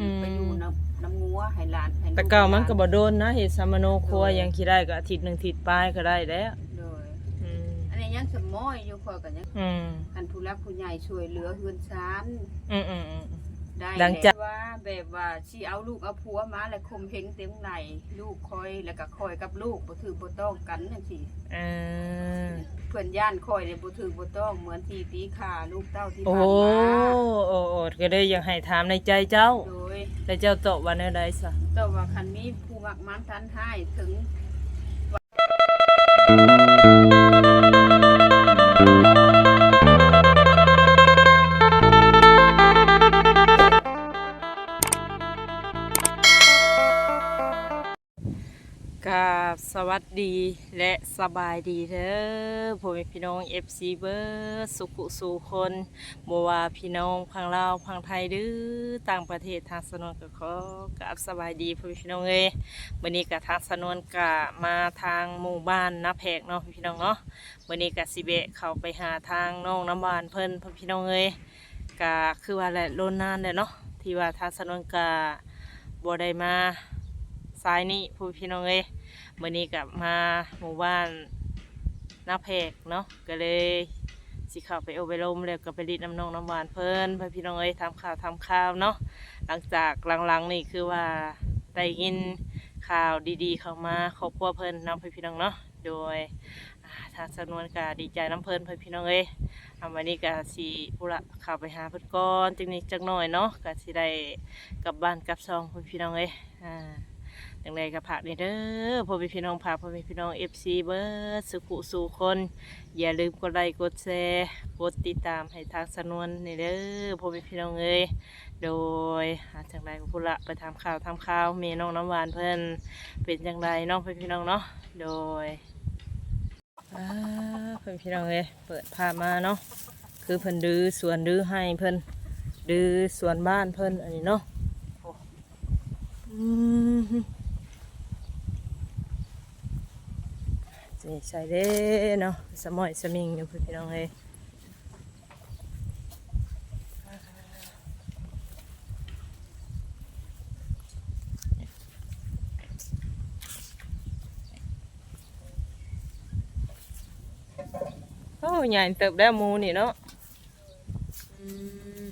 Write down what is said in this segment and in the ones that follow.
อืมไปอยู่น้ำน้ำงัวให้หลานให้ลูแต่เก่ามันก็หลบ่โดนนะเฮ็ดสามโนครัวยังคิดได้ก็อาทิตย์หนึงอาทิตย์ปลายก็ได้แล้วโดยอืมอันนี้ยังสมอยอยู่คอยกันยังอืมคันผู้รักผู้ใหญ่ช่วยเหลือเฮือนซานอืมอืมอืม ได้หลังจาก ว่าแบบว่าสิเอาลูกเอาผัวมาแล้วคมเหงเต็มไหลลูกคอยแล้วก็คอยกับลูกบ่ถือบ่ต้องกันจังซี่เออเพื่อนย่านคอยเนี่ยบ่ถือบ่ต้องเหมือนที่ตีขาลูกเต้าที่โอ้ผ่านมาโอ้โอ้ก็ได้อยากให้ถามในใจเจ้า โดยแต่เจ้าตอบว่าแนวใดซะ แต่ว่าคันมีผู้มักมันทันให้ถึง สบายดีเด้อพ่อแม่พี่น้อง FC เบอร์สุขุสู่คนบ่ว่าพี่น้องพังลาวพังไทยหรือต่างประเทศทางสนวนก็ขอกับสบายดีพ่อแม่พี่น้องเอ้ยวันนี้ก็ทางสนวนก็มาทางหมู่บ้านนาแพกเนาะพี่น้องเนาะวันนี้ก็สิเบะเข้าไปหาทางน้องน้ำบานเพิ่นพ่อพี่น้องเอ้ยก็คือว่าแหละโลนนานแล้วเนาะที่ว่าทางสนวนก็บ่ได้มาสายนี้พ่อพี่น้องเอ้ย มื่อนี้กลับมาหมู่บ้านนาแพกเนาะก็เลยสิเข้าไปโอไปลมแล้วก็ไปรีดน้ำนองน้ำหวานเพิ่นพ่อพี่น้องเอ้ยทำข่าวทำข่าวเนาะหลังจากหลังๆนี่คือว่าได้ยินข่าวดีๆ เข้ามาครอบครัวเพิ่นน้องพี่น้องเนาะโดยอ่าทางสำนวนก็ดีใจน้ำเพิ่นเพื่อพี่น้องเอ้ยอาวันนี้ก็สิผู้ละข้าไปหาเพิ่นก่อนจังนี้จักหน่อยเนาะก็สิได้กลับบ้านกลับซองเพื่อพี่น้องเอ้ยอ่า ดังใดก็ผักนี่เด้อพ่อแม่พี่น้องผักพ่อแม่พี่น้องเอฟซีเบิร์ดสุขุสู่คน อย่าลืมกดไลค์กดแชร์กดติดตามให้ทางสนวนนี่เด้อพ่อแม่พี่น้องเอ้ยโดยหาจังไรก็พูดละไปทำข่าวทำข่าวเมน้องน้ำหวานเพิ่นเป็นจังไรน้องพ่อพี่น้องเนาะโดยอ่าพ่อแม่พี่น้องเอ้ยเปิดภาพมาเนาะคือเพิ่นดื้อสวนดื้อให้เพิ่นดื้อสวนบ้านเพิ่นอันนี้เนาะ จะใส่เด้เนาะสมอยสมิงอยู่พื่อนพี่น้องเอ้ยโอ้ใหญ่เติบได้มูนี่เนาะอืม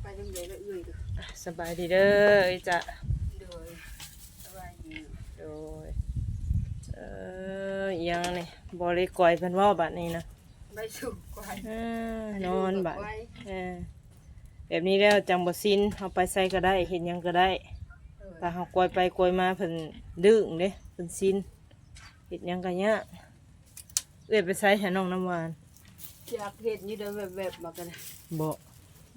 ไปจังได๋ละเอื้อยเด้อ อะส บายดีเด้อไอ้จะโดยสบายดีโดยเอออิหยังนี่บริกรอยเพิ่นเว่าบัดนี้นะไปสู่กวายเออนอนบัดไว้เออแบบนี้แล้วจังบ่ซินเฮาไปใส่ก็ได้เห็นยังก็ได้เออถ้าเฮากอยไปกอยมาเพิ่นดื้อเด้เพิ่นซินเฮ็ดหยังก็ยากเอ้ยไปใส่ให้น้องน้ำหวานอยากเฮ็ดอยู่เด้อแบบๆมากันนะบ่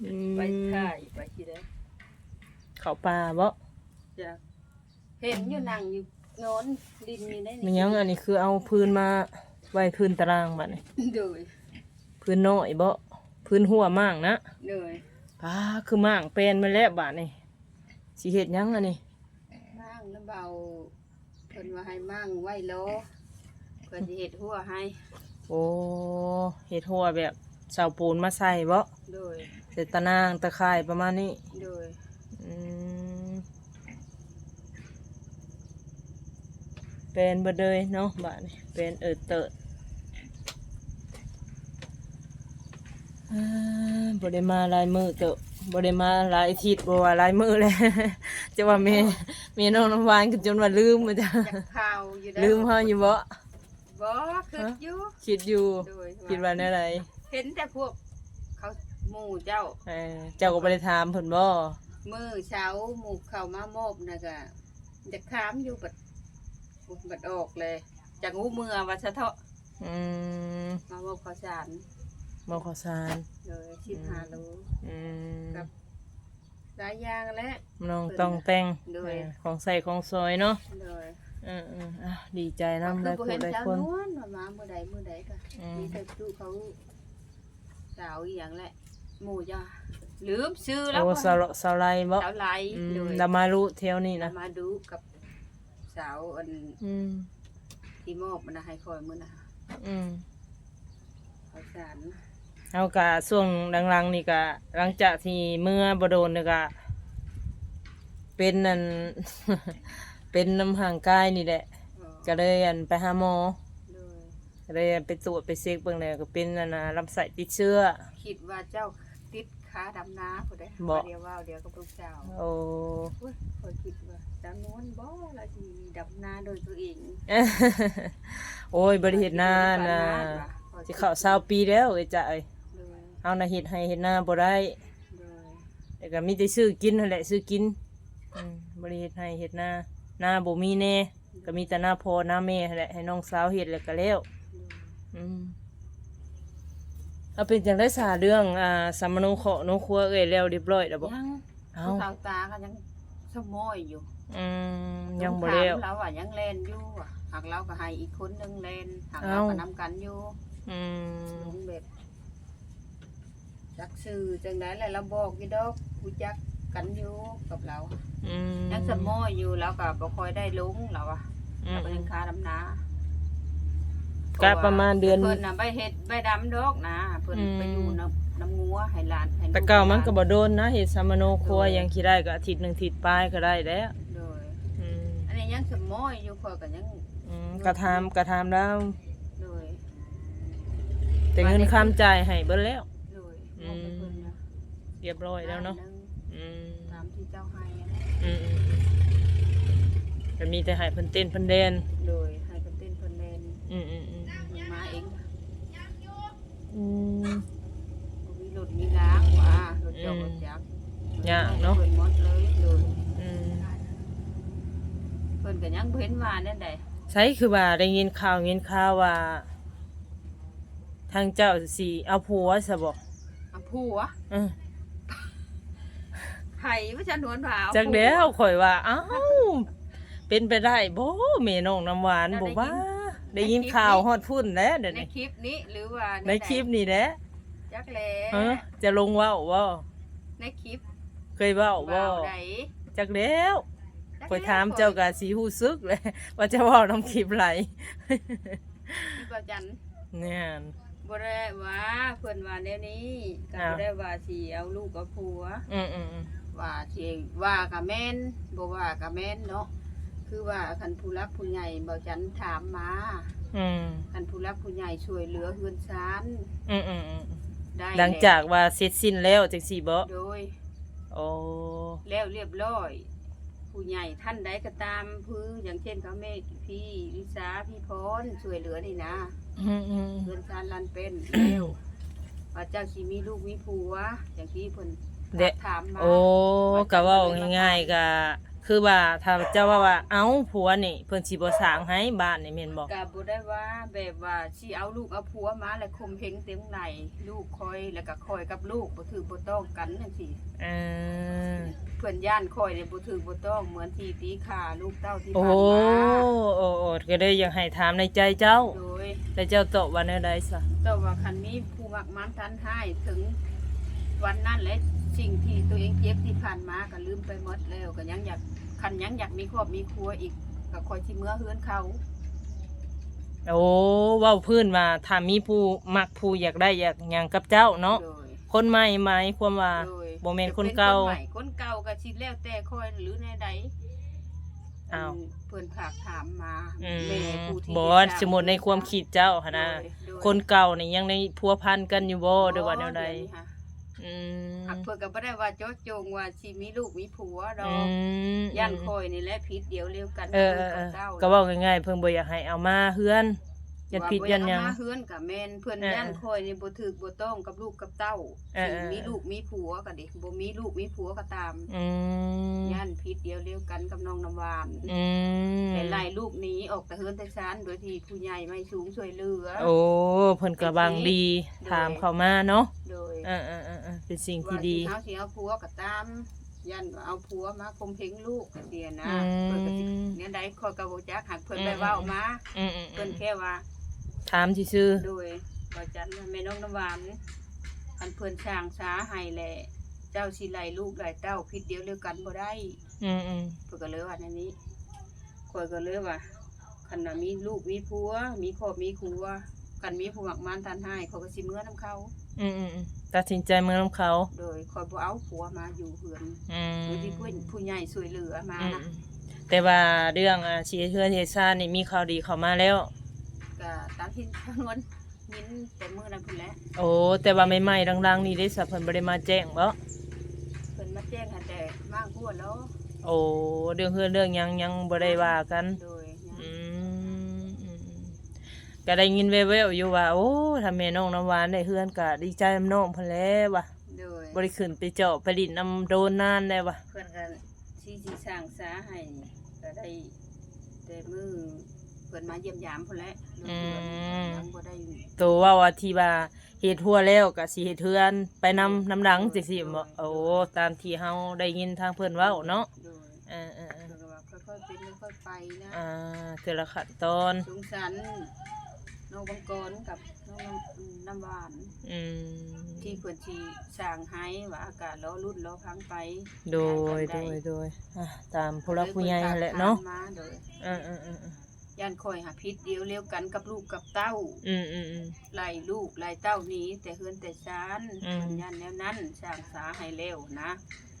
อืมไปถ่ายไปที่ใด เข้าป่าบ่อยากเห็นอยู่นั่งอยู่นอนดินอยู่ได้มันหยังอันนี้คือเอาพื้นมาไว้พื้นตารางบัดนี้โดยพื้นน้อยบ่พื้นหัวมากนะโดยป้าคือม่างเป็นมาแล้วบาดนี่สิเฮ็ดหยังอันนี้มั่งน้ำเบาเพิ่นว่าให้มั่งไว้โลเพิ่นสิเฮ็ดหัวให้โอ้เฮ็ดหัวแบบเสาปูนมาใส่บ่โดย เสร็จตะนางตะไคร่ประมาณนี้ โดยอืม เป็นเบ่เลยเนาะบาดนี่เป็นเอิดเติดอ่าบ่ได้มาหลายมื้อเตอะบ่ได้มาหลายอาทิตย์บ่ว่าหลายมื้อเลยจะว่าแม่แม่น้องน้ำหวานก็จนว่าลืมมาจ้ะอยากข่าวอยู่เด้อลืมเฮาอยู่บ่บ่คืออยู่คิดอยู่โดยคิดว่าแนวใดเห็นแต่พวกเขาหมู่เจ้าเออเจ้าก็บ่ได้ถามเพิ่นบ่ มือเช้าหมู่เข้ามามอบน่ะก็จะถามอยู่บัดบัดออกเลยจากงูเมือว่าซะเถาะอืมมามอบข้าวสารบ่ขอสารเลย15โลอืมครับ หลายอย่างแหล้ว น้องต้องแต่งโดยเออของใส่ของซอยเนาะเลยเออๆอะดีใจนำคืได้อบ่คนเห็นได้ชาวคนนวลว่ามาเมื่อใดเมื่อใดก็อืมมีแต่ตู้เขาสาวอีหยังแหละหมู่จ้า ลืมซื้อแล้วโอ้สาวสาวไรบ่สาวไหลอืมเลยดามารุเที่ยวนี่นะมาดูกับสาวอันอืมที่มอบมันนะให้คอยมื้อนะอืมข้าวสารเฮากะช่วงหลังๆนี่กะหลังจากที่เมื่อบ่โดนนี่กะเป็นนั่น เป็นน้ำห่างกายนี่แหละเออก็เลยอันไปหาหมอเลยก็เลยอันไปตรวจไปเช็คเบิ่งแล้วก็เป็นอันน่ะลำไส้ติดเชื้อ คิดว่าเจ้าติด ขาดำนาผู้ใดบ่ เดียวว่าเดียวกับลูกเจ้าโอ้อุ้ยคอยคิดว่าจำนวนบ่ละสิดำนาโดยตัวเองโอ้ยบริเฮ็ดนาน่ะสิเข้าเศร้าปีแล้วเอ้ยจ้ะเอ้ยเลยเฮาน่ะเฮ็ดให้เฮ็ดนาบ่ได้เลยแต่ก็มีแต่ซื้อกินนั่นแหละซื้อกินอืมบริเฮ็ดให้เฮ็ดนานาบ่มีแน่ก็มีแต่หน้าพ่อหน้าแม่นั่นแหละให้น้องสาวเฮ็ดแล้วก็แล้วเลยอืม เอาเป็นจังได้สาเรื่องอ่าสัมมโนเคราะห์โนครัวเอ้ยแล้วเรียบร้อยแล้วบ่ยังเอ้าผู้สาวตาก็ยังสมอยอยู่อืมยังบ่แล้ว ถามเราว่ายังแลนอยู่อะหากเราก็ให้อีกคนหนึงแลนหากเราเอ้าก็นำกันอยู่อืมลุงแบบจักซื้อจังได๋แหละเราบอกอยู่ดอกผู้จักกันอยู่กับเรา อืมยังสมอยอยู่แล้วก็บ่ค่อยได้ลงเราอะอืเรามก็ยังค้าดำนา ก็ประมาณเดือน เพิ่นน่ะไปเฮ็ดไปดำดอกนะเพิ่นอืม ไปอยู่น้ำน้ำงัวให้หลานให้ลูแต่เก่ามันก็ให้หลบ่โดนนะเฮ็ดสัมมโนครัวยังคิดได้ก็อาทิตย์หนึงอาทิตย์ปลายก็ได้แล้วโดยอืมอันนี้ยังสมอยอยู่ข่อยก็ยังอืมกระทำกระทำแล้ว โดยแต่เงินค้ำจ่ายให้เบิดแล้ว โดยอืมบอกไปเพิ่นนะเรียบร้อยแล้วเนาะล้หงอืมตามที่เจ้าให้อะอืมอืมอืมก็มีแต่ให้เพิ่นเต้นเพิ่นแดนโดยให้เพิ่นเต้นเพิ่นเล่นอืมอืมอืมมาเอง อืมบ่มีรถมีล้างว่ารถเจ้ารถจักรยากเนาะเพิ่นหมดเลยโดยอืมเพิ่นก็ยังบ่เห็นว่าแนั่นใดใช่คือว่าได้ยินข่าวยินข่าวว่า ทางเจ้าสิเอาผัวซะบ่เอาผัวอืมไผว่าฉันหวนผาจักแล้วข่อยว่า เอ้า เป็นไปได้บ่แม่น้องน้ำหวานบ่ว่า ได้ยินข่าวฮอดพุ่นแล้วเดี๋ยวในนี้คลิปนี้หรือว่าในคลิปนี่แหละจักแล้ฮะจะลงเว้าบ่ในคลิปเคยเว้าบ่ว่าวใดจักแล้วจักข่อยถามเจ้าก็สิฮู้สึกเลยว่าจะเว้านํคลิปไหลพี่ประจันเนี่ยบ่ได้ว่าเพิ่นว่าแนวนี้ก็อ้าว บ่ได้ว่าสิเอาลูกกับผัว อืมอืมอืมว่าสิว่าก็แม่นบ่ว่าก็แม่นเนาะ คือว่าคันผู้รักผู้ใหญ่บ่จันถามมาอืมคันผู้รักผู้ใหญ่ช่วยเหลือเฮือนซานอืมอืมอืมได้หลังจากว่าเสร็จสิ้นแล้วจังซี่บ่โดย โอ้แล้วเรียบร้อย ผู้ใหญ่ท่านใดก็ตามพื้อย่างเช่นเขาแม่พี่วิสาพี่พรช่วยเหลือนี่นะอืมอืมเงินซานลันเป็นแล้วว่าเจ้าชีมีลูกมีผัวอย่างที่เพิ่นเดะถามมาโอ้ก็เว้าง่ายๆก็ คือว่าถ้าเจ้าว่าว่าเอ้าผัวนี่เพิ่นสิบ่สร้างให้บ้านนี่แม่นบ่ก็บ่ได้ว่าแบบว่าสิเอาลูกเอาผัวมาแล้วข่มเหงเต็มไหนลูกคอยแล้วก็คอยกับลูกบ่ถือบ่ต้องกันจังซี่เออเพิ่นย่านคอยเนี่ยบ่ถือบ่ต้องเหมือนที่ตีขาลูกเต้าที่โอ้ผ่านมาโอ้โอ้ก็ได้อยากให้ถามในใจเจ้าโดยแต่เจ้าตอบว่าแนวใดซะแต่ว่าคันมีผู้มักมันทันให้ถึง วันนั้นและสิ่งที่ตัวเองเจ็บที่ผ่านมาก็ลืมไปหมดแล้วก็ยังอยากคันยังอยากมีครอบมีครัวอีกก็คอยที่เมื่อเฮือนเขา โอ้เว้าพื้นว่าถ้ามีผู้มักผู้อยากได้อยากหยังกับเจ้าเนาะโดย คนใหม่หมายความว่าโดยบ่แม่นคนเก่า จะป็นคนใหม่คนเก่าก็สิแล้วแต่คอยหรือในใดอ้าวนเพิ่นฝากถามมาอืมแม่ผู้ที่บ่ได้สร้างสมมุติในความคิดเจ้าหั่นนะโดยโดยคนเก่านี่ยังในพัวพันกันอยู่บ่หรือว่าแนวใดเยวนี้ค่ะ อืมหักเพื่อก็บ่ได้ว่าโจาะจงว่าสิมีลูกมีผัวดออืกมย่านคอยนี่แหละผิดเดียวเร็วกันเออเออเออเจ้าก็เว้าง่ายๆเพิ่นบ่อยากให้เอามาเฮือน ยันผิดยันหยัง ว่าบ่อากเอามาเฮือนกับแม่นเพื่อนเออย่านคอยนี่บ่ถูกบ่ต้องกับลูกกับเต้าเออ สิเออมีลูกมีผัวก็ดิบ่มีลูกมีผัวก็ตามอืมย่านผิดเดียวเร็วกันกับน้องน้ำหวานอืมแต่ไล่ลูกหนี้ออกแต่เฮือนแต่ซานโดยที่ผู้ใหญ่ไม่สูงช่วยเหลือ โอ้เพิ่นก็บางดีถามเข้ามาเนาะโดย เออเออเออเออเป็นสิ่งที่ว่าดีสิเฮาสิเอาผัวก็ตามย่านว่าเอาผัวมาข่มเหงลูกจังซี่นะอืมเพิ่นก็สิเนี่ยใดคอยก็บ่จักหักเพิ่นไปเว้ามาอืมอืมอืเพิ่นมแค่ว่าถามซื่อโดยว่าจันว่าแม่น้องน้ำหวานอันเพิ่นช่างสาให้แหละเจ้าสิไล่ลูกไล่เต้าผิดเดียวเดียวกันบ่ได้ๆอืมอืมเพิ่นก็เลยว่าในนี้ข่อยก็เลยว่าคันว่ามีลูกมีผัว มีครอบมีครัวก็กันมีผู้มักมันทันให้เขาก็สิเมื่อนํเขาอืมอืมอืมตัดสินใจเมืองน้ำเขาโดยคอยบ่เอาผัวมาอยู่เฮือนอืมโดยที่ผู้ผู้ใหญ่ช่วยเหลือมาอืมนะอืมแต่ว่าเรื่องอาชีพเทือนเฮซ่านนี่มีข่าวดีเข้ามาแล้ว ก็ตามที่ทางนวนยินแต่มื้อนั้นพุ่นแหละโอ้แต่ว่าใหม่ๆดังๆนี่ได้สับเพิ่นบ่ได้มาแจ้งบ่เพิ่นมาแจ้งให้แต่มากหัวแล้วโอ้เรื่องเฮือนเรื่องหยังยังบ่ได้ว่ากันโดยยังอืมอืมอืมก็ได้ยินแว่วๆอยู่ว่า โอ้ถ้าแม่น้องน้ำหวานได้เฮือนก็ดีใจนำน้องเพิ่นแล้วว่ะโดยบ่ได้ขึ้นไปเจาะไปดินน้ำโดนนานแล้วว่ะ เพิ่นก็สิสิสร้างสาให้ก็ได้แต่มือเพิ่นมาเยี่ยมยามพุ่นแหละเรื่องเดือนยังบ่ได้ตัวว่าว่าที่ว่าเฮ็ดหัวแล้วก็สิเฮ็ดเฮือนไปนำน้ำหลังจังซี่บ่โอ้ตามที่เฮาได้ยินทางเพิ่นเว้าเนาะโดยเออๆเพิ่นก็ว่าค่อยๆเป็นค่อยๆไปนะๆอ่าแต่ละขั้นตอน สงสารน้องบังกรกับน้องน้ำน้ำหวาน อืมที่เพิ่นสิสร้างให้ว่าอากาศล้อรุ่นล้อพังไปโดยโดยโดยอะตามผู้รักผู้ใหญ่นั่นแหละเนาะมาโดย เออๆๆ ย่านคอยหาพิษเดียวเลี้ยวกันกับลูกกับเต้าๆอืมอืมอืม ไล่ลูกไล่เต้าหนี้แต่เฮือนแต่ชานอืมเพิ่นย่านแนวนั้นสร้างสาให้เร็วนะ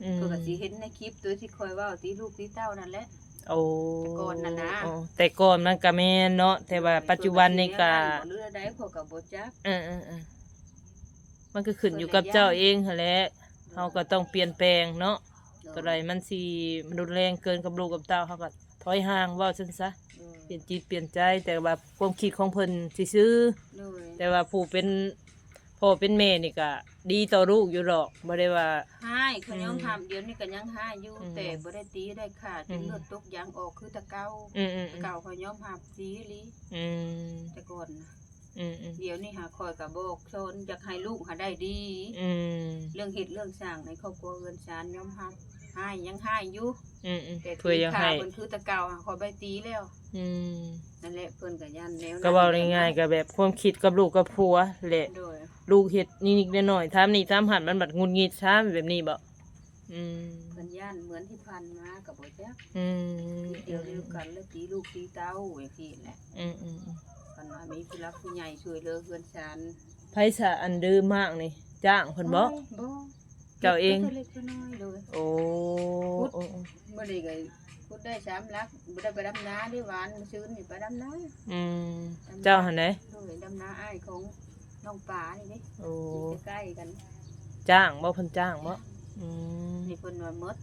อืมเพิ่นก็สิเห็นในคลิปตัวที่คอยเว้าตีลูกตีเต้านั่นแหละ โอ้แต่ก่อนน่ะนะ โอ้แต่ก่อนมันก็แม่นเนาะแต่ว่าปัจจุบันนี่ก็เรือใดเขาก็บ่จัก เออเออเออมันก็ขึ้นอยู่กับเจ้าเองหั่นแหละเฮาก็ต้องเปลี่ยนแปลงเนาะตัวใดมันสิมันรุนแรงเกินกับลูกกับเต้าเฮาก็ถอยห่างเว้าซั่นซะ เปลี่ยนจิตเปลี่ยนใจแต่ว่าความคิดของเพิ่นสิซื้อโดยแต่ว่าผู้เป็นพ่อเป็นแม่นี่ก็ดีต่อลูกอยู่หรอกบ่ได้ว่า ให้เขายังทำเดี๋ยวนี้ก็ยังให้อยู่อืมแต่บ่ได้ตีได้ขาดจอืนมเลือดตกยางออกคือแตะเก่าอืมอืมแต่เก่าเขายอมหับตีอีหลีอืมแต่ก่อนนะอืมอืมเดี๋ยวนี้หาคอยกับโบกชนอยากให้ลูกหาได้ดี อืมเรื่องเฮ็ดเรื่องสร้างในครอบครัวเงินชานยอมหับให้ยังให้อยู่อืมอืมแต่เพื่อยังขาให้เพิ่นคือแตะเก่าหาคอยใบตีแล้ว อืมนั่นแหละเพิ่นก็ยันแนวนั้นก็เว้าง่ายๆก็แบบความคิดกับลูกกับผัวแหละโดยลูกเฮ็ดนิดๆหน่อยๆทำนี่ทำหันมันบัดงุนงิดซ้ำแบบนี้บ่อืมเพิ่นย่านเหมือนที่ผ่านมากับบ่จักอืมเดียวเดียวกันแล้วตีลูกตีเต้าอย่างที่แหละอืมอืมอืมเพิ่นว่ามีผู้รักผู้ใหญ่ช่วยเหลือเงินชานไผสะอันดื้อมากนี่จ้างเพิ่นบ่บ่เจ้าเองเล็กๆน้อยๆเลยโอ้โอ้โอ้เมื่อนี้ก็ พูดได้สามลักบ่ได้ไปดำนาได้หวานมื้อซื้อนี่ไปดำนาอืมเจ้าหันไหนโดยดำนาอ้ายของน้องป่านี่เด้โอ้อยู่ใกล้ๆกันจ้างบ่เพิ่นจ้างบ่อืมนี่เพิ่นว่าหมด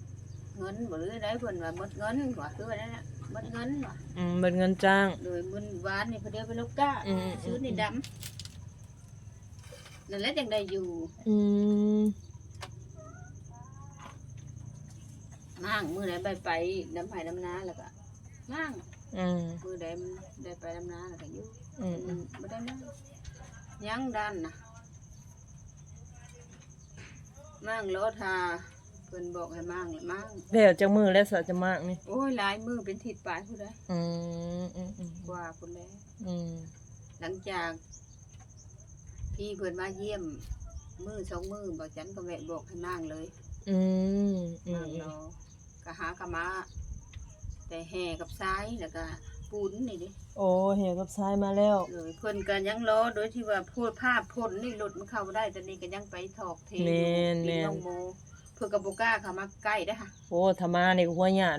เงินบ่หรือได้เพิ่นว่าหมดเงินว่าคือว่านั่นน่ะหมดเงินว่าอืมเบิดเงินจ้าง โดยมื้อวานนี่เพิ่นเดียวไปลูกก้าอืม ซื้อนี่ดำนั่นแหละจังได้อยู่ อืม มั่งมื้อใดไปไปดำไผดำนาแล้วก็มั่งอืมมื้อใดได้ไปดำนาแล้วก็อยู่อืมอืมบ่ได้มั่งยังดันน่ะมั่งรถหาเพิ่นบอกให้มั่งเลยมั่งแล้วจักมือแล้วสะจะมากนี่โอ้ยหลายมือเป็นทิศปลายผู้ใดอืมอืมอืมกว่าผู้แล้ว อืมหลังจากพี่เพิ่นมาเยี่ยม มือสองมือบอกฉันก็แวะบอกให้มั่งเลยอืมอืมั่มงรอ ก็หากะมา แต่แห่กับซ้ายแล้วก็ปูนนี่ดิโอ้เหี่ยวกับซ้ายมาแล้ว เลยเพิ่นก็ยังรอโดยที่ว่าพูดภาพพ่นนี่หลุดมันเข้าบ่ได้แต่นี่ก็ยังไปถอกเทแม่นดิแม่น น้องโมเพื่อกับบ่กล้าเข้ามาใกล้เด้อค่ะโอ้ธรรมานี่หัวหยา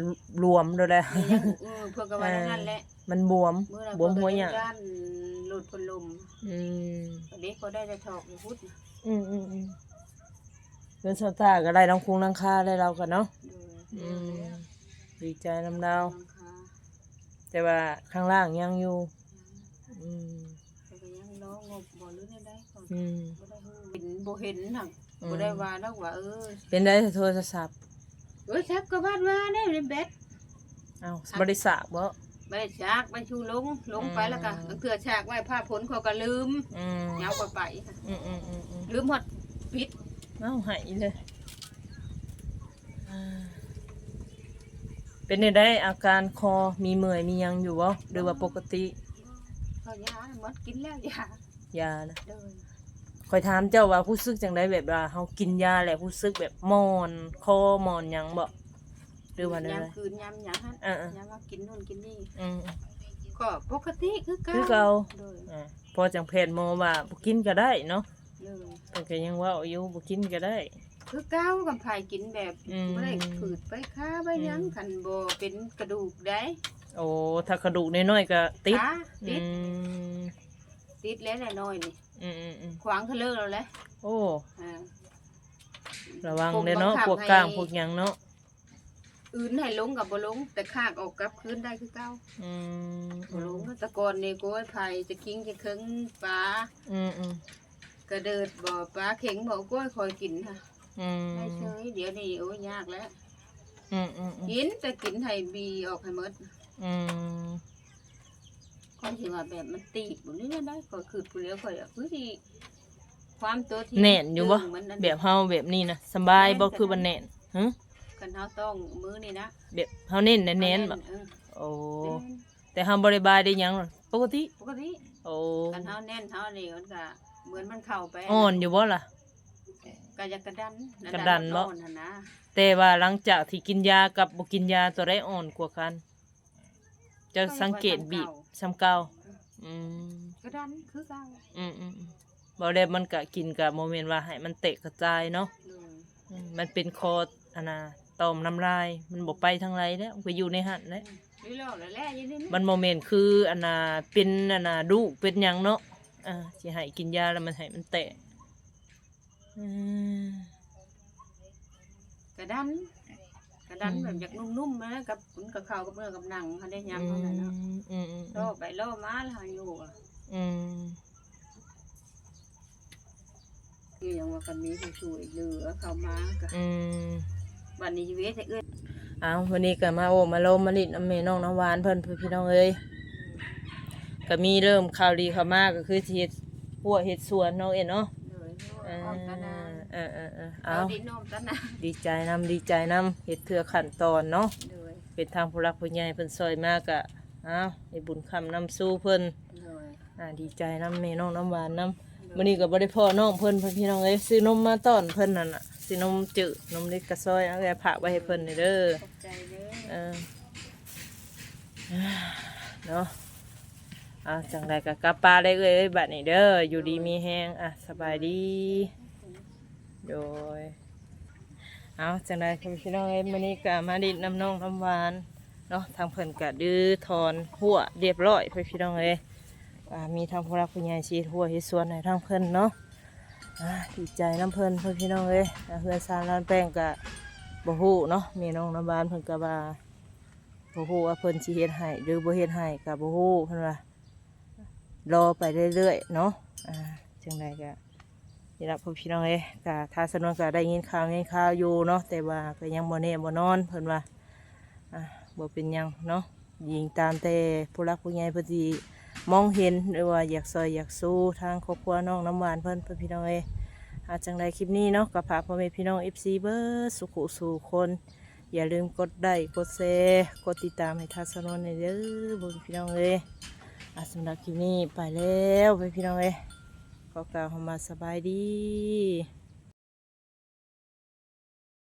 รวมโดยได้นี่ยังเออเพื่อกับว่านั่นแหละมันบวมเมื่อเราบวมหัวหยาด้านหลุดพนลมอืมตอนนี้เขาได้ได้ถอกอยู่พุทธนะอืมอืมอืมเงินสตาร์ก็ได้น้องคุงนังค่าได้เรากันเนาะ ดู อืมแล้วดีใจนำดาวราคาแต่ว่าข้างล่างยังอยู่ อืมเขาก็ยังร้องงบบ่หรือได้ได้เขาอืมบ่ได้ฮู้เห็นบ่เห็นหักอืมบ่ได้ว่าแล้วว่าเออเป็นได้โทรศัพท์เอ้ยชักก็บ้านว่าได้ในเบ็ดเอ้าบริษัทบ่บ่ได้ชักไปชูลงลงไปอืมแล้วก็เถื่อฉากไว้ผ้าผลเขาก็ลืมอืมเหงาก็ไปค่ะอืมอืมอืมอืมลืมหมดพิษเอ้าหายเลยอ่า เป็นได้ได้อาการคอมีเมื่อยมีหยังอยู่บ่หรือว่าปกติเขายาหมดกินแล้วยายานะเดินคอยถามเจ้าว่าผู้ซึกจังไดแบบว่าเฮากินยาแล้วผู้ซึกแบบมอนคอมอนหยังบ่หรือว่าอะไรยามคืนยามหยังหั่นอ่าๆ ยามว่ากินนู่นกินนี่อืม ก็ปกติคือเก่าคือเก่า โดยอ่าพอจังแพทย์หมอว่าบ่กินก็ได้เนาะเลยแต่ก็ยังว่าอยู่บ่กินก็ได้ คือก้าวกับไผ่กินแบบอืม บ่ได้ผืดไปค้าไปหยังอืมคันบ่เป็นกระดูกได้โอ้ถ้ากระดูกน้อยๆก็ติดขาติอืดมติดแล้วแหละน้อยนี่อืมอืมอืมขวางเขาเลิกแล้วแหละโอ้ อ่า ระวังเด้อเนาะผมบังคับพวกกลางให้ พวกหยังเนาะอื่นให้ลงกับบ่ลง แต่คากออกกลับคืนได้คือเก่าอืมบ่ลงแตะกอนนี่โกยไผ่จะกิ้งจะเคิงปลาอืมอืมกระเดิดบ่ปลาเข็งบ่โกยคอยกินค่ะ อืมได้เฉยเดี๋ยวนี้โอ้ยยากแล้วอืมอืมอืมกินแต่กินให้บีออกให้หมดอืมค่อยสิว่าแบบมันตีบบ่นี่ได้ค่อยคือผู้เลี้ยวค่อยอะคือที่ความตัวที่แน่นอยู่บ่ดึงมันนั่นแบบเฮาแบบนี้นะสบายบ่คือบ่แน่นหึคันเฮาต้องมือนี่นะแบบเฮาเน้นแน่นๆบ่เออโอ้แน่นแต่เฮาบ่ได้บายได้หยังหรอกปกติ ปกติ โอ้คันเฮาแน่นเฮานี่มันก็เหมือนมันเข้าไปอ่อนอยู่บ่ล่ะ ก็อยากกระดันกระดันบ่อ่อนหั่นนะแต่ว่าหลังจากที่กินยากับบ่กินยาตัวใดอ่อนกว่ากัน จะสังเกตบีบซ้ำเก่าอืมกระดันคือเก่าอืมอืมอืมบ่ได้มันก็กินกับโมเมนต์ว่าให้มันเตะกระจายเนาะเลยอืมมันเป็นคออันน่ะต่อมน้ำลาย มันบ่ไปทางไรแล้วมันก็อยู่ในหันแหล้วนี่แล้วแล้วแหละอยู่นี่นะมันโมเมนต์คืออันน่ะเป็นอันน่ะดูเป็นหยังเนาะอ่าสิให้กินยาแล้วมันให้มันเตะอืม กระดัน กระดันอืมแบบอยากนุ่มๆนะกับมันกับข้าวกับเนื้อกับหนังเขาได้อืยำมเท่านั้นเนาะอืมอืมล่อไปล่อมาแล้วหาอยู่อะอืมคืออย่างว่ากันมีผู้ช่วยเหลือเข้ามาก็อืมวันนี้ชีวิตจะเอื้อนเอาวันนี้ก็มาโอมาโลมมาลิดน้ำเมน้องน้ำหวานเพิ่นเพื่อนพี่น้องเอ้ยก็มีเริ่มข่าวดีเข้ามาก็คือสิเฮ็ดหัวเฮ็ดสวนเนาะเอ็นเนาะเลยเออ้อมกันนะอเออเออเออเอาเอาดินน้อมกันนะดีใจนำดีใจนำเฮ็ดเทื่อขั้นตอนเนาะเลยเป็นทางผู้รักผู้ใหญ่เพิ่นซอยมากะเอาให้บุญคำนำสู้เพิ่นเลยอ่าดีใจนำแม่น้องน้ำหวานนำมื้อนี้ก็บ่ได้พ่อน้องเพิ่นเพิ่นพี่น้องเอ้ยซื้อนมมาต้อนเพิ่นนั่นน่ะซื้อนมจืดนมเล็กกระซอยเอาแก่ผักไว้ให้เพิ่นนี่เด้อขอบใจเด้อเออเนาะ อะจังใดก็กลับปลาได้เลยเอ้ยบัดนี้เด้ออยู่ดีมีแฮงอะสบายดี โดยเอาจังใดคุณพี่น้องเอ้ยมื้อนี้ก็มาดิดน้ำนองน้ำหวานเนาะทางเพิ่นก็ดื้อถอนหัวเรียบร้อยเพื่นพี่น้องเอ้ยอ่ามีทางผู้รักผู้ใหญ่ชีหัวเฮ็ดสวนให้ทางเพิ่นเนาะอ่าดีใจน้ำเพิ่นเพื่นพี่น้องเอ้ยอ่าเฮือนซานร้านแป้งก็บ่ฮู้เนาะม่น้องน้ำหวานเพิ่นก็ว่าบ่ฮู้ว่าเพิ่นสิเฮ็ดให้หรือบ่เฮ็ดให้ก็บ่ฮู้เพิ่นว่า รอไปเรื่อยๆเนาะอ่าจังไดก็นี่ล่ะพ่อพี่น้องเอ้ก็ถ้าสนวนก็ได้ยินข่าวยินข่าวอยู่เนาะแต่ว่าก็ยังบ่แน่บ่นอนเพิ่นว่าอ่าบ่เป็นยังเนาะยิงตามแต่ผู้รักผู้ใหญ่พิ่นสิมองเห็นหรือว่าอยากซอยอยากสู้ทางครอบครัวน้องน้ำหวานเพิ่นเพิ่นพี่น้องเอ้ยอาจังไดคลิปนี้เนาะก็ฝาพ่อแม่พี่น้อง FC เบิดสุขุสู่คน อย่าลืมกดไลค์กดแชร์กดติดตามให้ทัศนนในอยเด้อบนพี่น้องเอ้ อาสำหรับคลิปนี้ไปแล้วไปพี่น้องเอ้ยขอกล่าวมาสบายดี